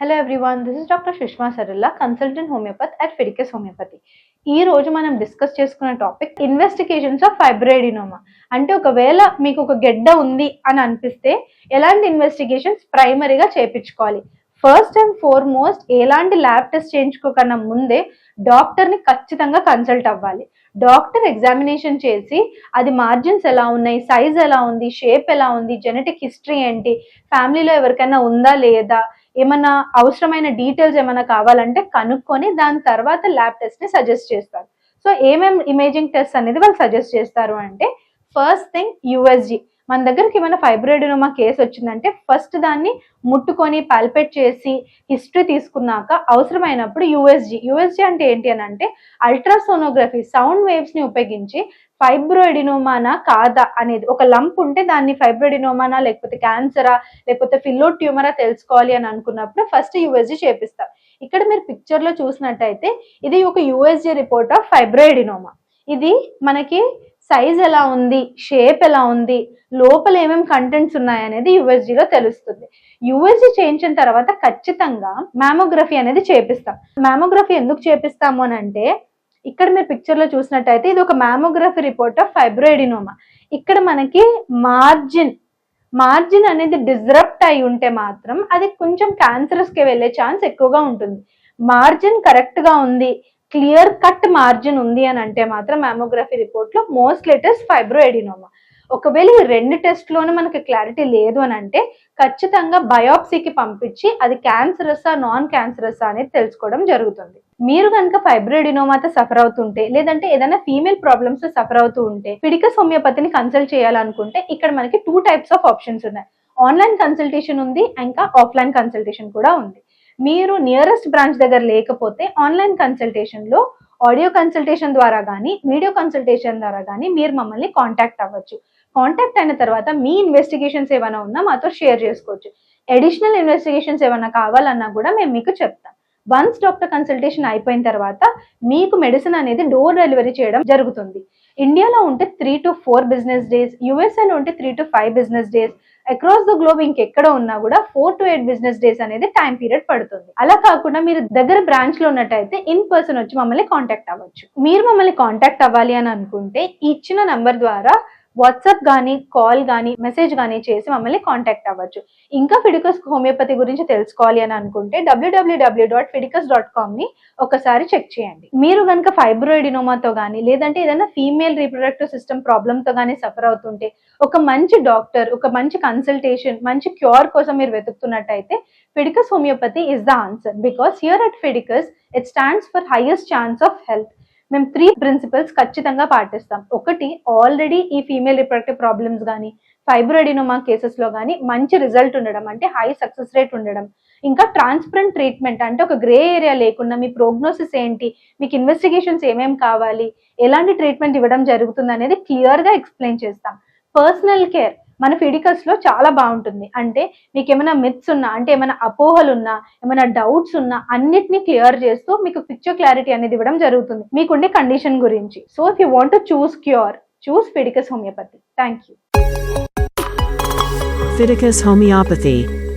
Hello everyone this is doctor Sushma Saralla consultant homeopathy at Fiticus homeopathy ఈ రోజు మనం discuss చేసుకున్న topic investigations of ఫైబ్రైడినోమా అంటే ఒకవేళ మీకు ఒక గెడ్డ ఉంది అని అనిపిస్తే ఎలాంటి ఇన్వెస్టిగేషన్స్ ప్రైమరీగా చేయించుకోవాలి ఫస్ట్ అండ్ ఫార్మోస్ట్ ఎలాంటి ల్యాబ్ టెస్ట్ చేయించుకోకన్నా ముందే డాక్టర్ని ఖచ్చితంగా కన్సల్ట్ అవ్వాలి. డాక్టర్ ఎగ్జామినేషన్ చేసి అది మార్జిన్స్ ఎలా ఉన్నాయి సైజ్ ఎలా ఉంది షేప్ ఎలా ఉంది జెనెటిక్ హిస్టరీ ఏంటి ఫ్యామిలీలో ఎవరికైనా ఉందా లేదా ఏమన్నా అవసరమైన డీటెయిల్స్ ఏమైనా కావాలంటే కనుక్కొని దాని తర్వాత ల్యాబ్ టెస్ట్ని సజెస్ట్ చేస్తారు. సో ఏమేమి ఇమేజింగ్ టెస్ట్ అనేది వాళ్ళు సజెస్ట్ చేస్తారు అంటే ఫస్ట్ థింగ్ యుఎస్జి మన దగ్గరికి ఏమైనా ఫైబ్రాయిడినోమా కేసు వచ్చిందంటే ఫస్ట్ దాన్ని ముట్టుకొని పాల్పేట్ చేసి హిస్టరీ తీసుకున్నాక అవసరమైనప్పుడు యుఎస్జి యుఎస్జి అంటే ఏంటి అని అంటే అల్ట్రాసోనోగ్రఫీ సౌండ్ వేవ్స్ని ఉపయోగించి ఫైబ్రోయిడినోమానా కాదా అనేది ఒక లంప్ ఉంటే దాన్ని ఫైబ్రోయిడినోమానా లేకపోతే క్యాన్సరా లేకపోతే ఫిల్లో ట్యూమరా తెలుసుకోవాలి అని అనుకున్నప్పుడు ఫస్ట్ యుఎస్జి చేపిస్తారు ఇక్కడ మీరు పిక్చర్లో చూసినట్టయితే ఇది ఒక యుఎస్జి రిపోర్ట్ ఆఫ్ ఫైబ్రోయిడినోమా ఇది మనకి సైజ్ ఎలా ఉంది షేప్ ఎలా ఉంది లోపల ఏమేమి కంటెంట్స్ ఉన్నాయి అనేది యుఎస్జిలో తెలుస్తుంది. యుఎస్జి చేయించిన తర్వాత ఖచ్చితంగా మ్యామోగ్రఫీ అనేది చేపిస్తాం. మ్యామోగ్రఫీ ఎందుకు చేపిస్తాము అని అంటే ఇక్కడ మీరు పిక్చర్లో చూసినట్టయితే ఇది ఒక మ్యామోగ్రఫీ రిపోర్ట్ ఆఫ్ ఫైబ్రోయిడినోమా ఇక్కడ మనకి మార్జిన్ మార్జిన్ అనేది డిజరప్ట్ అయి ఉంటే మాత్రం అది కొంచెం క్యాన్సరస్కి వెళ్ళే ఛాన్స్ ఎక్కువగా ఉంటుంది. మార్జిన్ కరెక్ట్గా ఉంది క్లియర్ కట్ మార్జిన్ ఉంది అని అంటే మాత్రం మ్యామోగ్రఫీ రిపోర్ట్లో మోస్ట్ లేటెస్ట్ ఫైబ్రోఎడినోమా. ఒకవేళ ఈ రెండు టెస్ట్లోనే మనకి క్లారిటీ లేదు అని అంటే ఖచ్చితంగా బయోప్సీకి పంపించి అది క్యాన్సరసా నాన్ క్యాన్సరసా అనేది తెలుసుకోవడం జరుగుతుంది. మీరు కనుక ఫైబ్రోయిడినోమాతో సఫర్ అవుతుంటే లేదంటే ఏదైనా ఫీమేల్ ప్రాబ్లమ్స్ సఫర్ అవుతూ ఉంటే ఫిడికస్ హోమియోపతిని కన్సల్ట్ చేయాలనుకుంటే ఇక్కడ మనకి టూ టైప్స్ ఆఫ్ ఆప్షన్స్ ఉన్నాయి. ఆన్లైన్ కన్సల్టేషన్ ఉంది ఇంకా ఆఫ్లైన్ కన్సల్టేషన్ కూడా ఉంది. మీరు నియరెస్ట్ బ్రాంచ్ దగ్గర లేకపోతే ఆన్లైన్ కన్సల్టేషన్లో ఆడియో కన్సల్టేషన్ ద్వారా కానీ వీడియో కన్సల్టేషన్ ద్వారా కానీ మీరు మమ్మల్ని కాంటాక్ట్ అవ్వచ్చు. కాంటాక్ట్ అయిన తర్వాత మీ ఇన్వెస్టిగేషన్స్ ఏమైనా ఉన్నా మాతో షేర్ చేసుకోవచ్చు. అడిషనల్ ఇన్వెస్టిగేషన్స్ ఏమైనా కావాలన్నా కూడా మేము మీకు చెప్తాం. వన్స్ డాక్టర్ కన్సల్టేషన్ అయిపోయిన తర్వాత మీకు మెడిసిన్ అనేది డోర్ డెలివరీ చేయడం జరుగుతుంది. ఇండియాలో ఉంటే three to four business days యుఎస్ఏలో ఉంటే three to five business days across the globe ఇంకెక్కడ ఉన్నా కూడా four to eight business days అనేది టైం పీరియడ్ పడుతుంది. అలా కాకుండా మీరు దగ్గర బ్రాంచ్లో ఉన్నట్టయితే ఇన్ పర్సన్ వచ్చి మమ్మల్ని కాంటాక్ట్ అవ్వచ్చు. మీరు మమ్మల్ని కాంటాక్ట్ అవ్వాలి అని అనుకుంటే ఇచ్చిన నంబర్ ద్వారా వాట్సాప్ కానీ కాల్ కానీ మెసేజ్ కానీ చేసి మమ్మల్ని కాంటాక్ట్ అవ్వచ్చు. ఇంకా ఫిడికస్ హోమియోపతి గురించి తెలుసుకోవాలి అని అనుకుంటే W W W dot Fiticus dot కామ్ని ఒకసారి చెక్ చేయండి. మీరు కనుక ఫైబ్రోయిడినోమాతో కానీ లేదంటే ఏదైనా ఫీమేల్ రీప్రొడక్టివ్ సిస్టమ్ ప్రాబ్లంతో కానీ సఫర్ అవుతుంటే ఒక మంచి డాక్టర్ ఒక మంచి కన్సల్టేషన్ మంచి క్యూర్ కోసం మీరు వెతుకుతున్నట్టయితే Fiticus homeopathy is the answer because here at Fiticus it stands for highest chance of health మేము త్రీ ప్రిన్సిపల్స్ ఖచ్చితంగా పాటిస్తాం. ఒకటి ఆల్రెడీ ఈ ఫీమేల్ రిప్రొడక్టివ్ ప్రాబ్లమ్స్ కానీ ఫైబ్రోడినోమా కేసెస్లో కానీ మంచి రిజల్ట్ ఉండడం అంటే హై సక్సెస్ రేట్ ఉండడం. ఇంకా ట్రాన్స్పరెంట్ ట్రీట్మెంట్ అంటే ఒక గ్రే ఏరియా లేకుండా మీ ప్రోగ్నోసిస్ ఏంటి మీకు ఇన్వెస్టిగేషన్స్ ఏమేమి కావాలి ఎలాంటి ట్రీట్మెంట్ ఇవ్వడం జరుగుతుంది అనేది క్లియర్గా ఎక్స్ప్లెయిన్ చేస్తాం. పర్సనల్ కేర్ మన ఫిడికల్స్లో చాలా బాగుంటుంది. అంటే మీకు ఏమైనా మిత్స్ ఉన్నా అంటే ఏమైనా అపోహలు ఉన్నా ఏమైనా డౌట్స్ ఉన్నా అన్నిటిని క్లియర్ చేస్తూ మీకు పిక్చర్ క్లారిటీ అనేది ఇవ్వడం జరుగుతుంది. మీకుండే కండిషన్ గురించి. So if you want choose cure choose Fiticus homeopathy thank you Fiticus Homeopathy.